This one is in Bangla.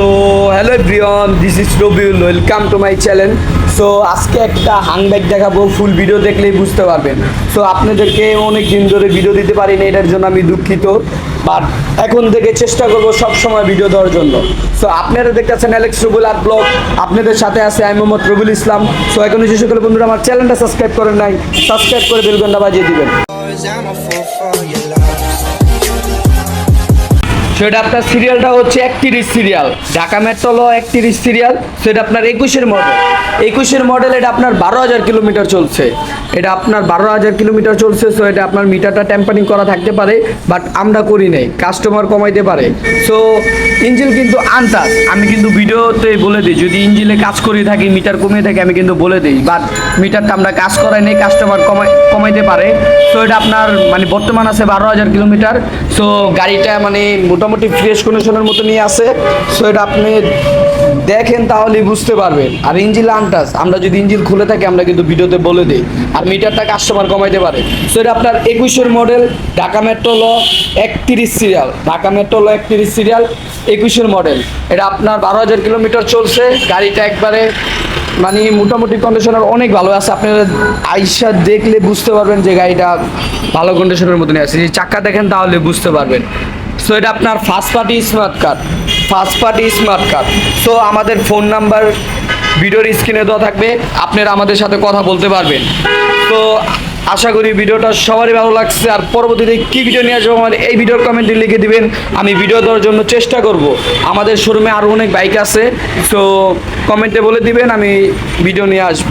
So hello everyone this is Rabiul welcome to my channel so আজকে একটা হাংব্যাগ দেখাবো ফুল ভিডিও দেখলেই বুঝতে পারবেন। সো আপনাদেরকে অনেক দিন ধরে ভিডিও দিতে পারিনি, এটার জন্য আমি দুঃখিত। বাট এখন থেকে চেষ্টা করব সব সময় ভিডিও দেওয়ার জন্য। সো আপনারা দেখতেছেন অ্যালেক্স রবুল আর্ট ব্লগ আপনাদের সাথে আছে আমি মোহাম্মদ রবুল ইসলাম। সো এখন যে সকল বন্ধুরা আমার চ্যানেলটা সাবস্ক্রাইব করেন নাই সাবস্ক্রাইব করে বেলঘন্টা বাজিয়ে দিবেন। সেটা আপনার সিরিয়ালটা হচ্ছে একত্রিশ সিরিয়াল ঢাকা মেট্রোলো একত্রিশ সিরিয়াল সেটা আপনার একুশের মডেল একুশের মডেল এটা আপনার বারো হাজার কিলোমিটার চলছে। এটা আপনার বারো হাজার কিলোমিটার চলছে সো এটা আপনার মিটারটা টেম্পারিং করা থাকতে পারে বাট আমরা করি নাই কাস্টমার কমাইতে পারে। সো ইঞ্জিল কিন্তু আনটাস আমি কিন্তু ভিডিওতে বলে দিই, যদি ইঞ্জিনে কাজ করে থাকি, মিটার কমিয়ে থাকে, আমি কিন্তু বলে দিই বাট মিটারটা আমরা কাজ করাই নেই কাস্টমার কমাই, কমাইতে পারে। সো এটা আপনার মানে বর্তমান আছে বারো হাজার কিলোমিটার। সো গাড়িটা মানে মোটামুটি ফ্রেশ কন্ডিশনের মতো নিয়ে আছে। সো এটা আপনি দেখেন তাহলেই বুঝতে পারবেন। আর ইঞ্জিল আনটাস আমরা যদি ইঞ্জিল খুলে থাকি, আমরা কিন্তু ভিডিওতে বলে দিই। আর মিটারটা কাস্টমার কমাইতে পারে। সো এটা আপনার একুশের মডেল ঢাকা মেট্রো ল একত্রিশ সিরিয়াল ঢাকা মেট্রো ল একত্রিশ সিরিয়াল একুশের মডেল এটা আপনার বারো হাজার কিলোমিটার চলছে। গাড়িটা একবারে মানে মোটামুটি কন্ডিশনার অনেক ভালো আছে। আপনারা আইসা দেখলে বুঝতে পারবেন যে গাড়িটা ভালো কন্ডিশনের মতনই আছে। যদি চাক্কা দেখেন তাহলে বুঝতে পারবেন। সো এটা আপনার first party smart card first party smart card so আমাদের ফোন নাম্বার ভিডিওর স্ক্রিনে দেওয়া থাকবে। আপনারা আমাদের সাথে কথা বলতে পারবেন। তো আশা করি ভিডিওটা সবারই ভালো লাগছে। আর পরবর্তীতে কী ভিডিও নিয়ে আসব আমার এই ভিডিওর কমেন্টে লিখে দিবেন। আমি ভিডিও দেওয়ার জন্য চেষ্টা করব। আমাদের শোরুমে আরও অনেক বাইক আছে। সো কমেন্টে বলে দিবেন, আমি ভিডিও নিয়ে আসব।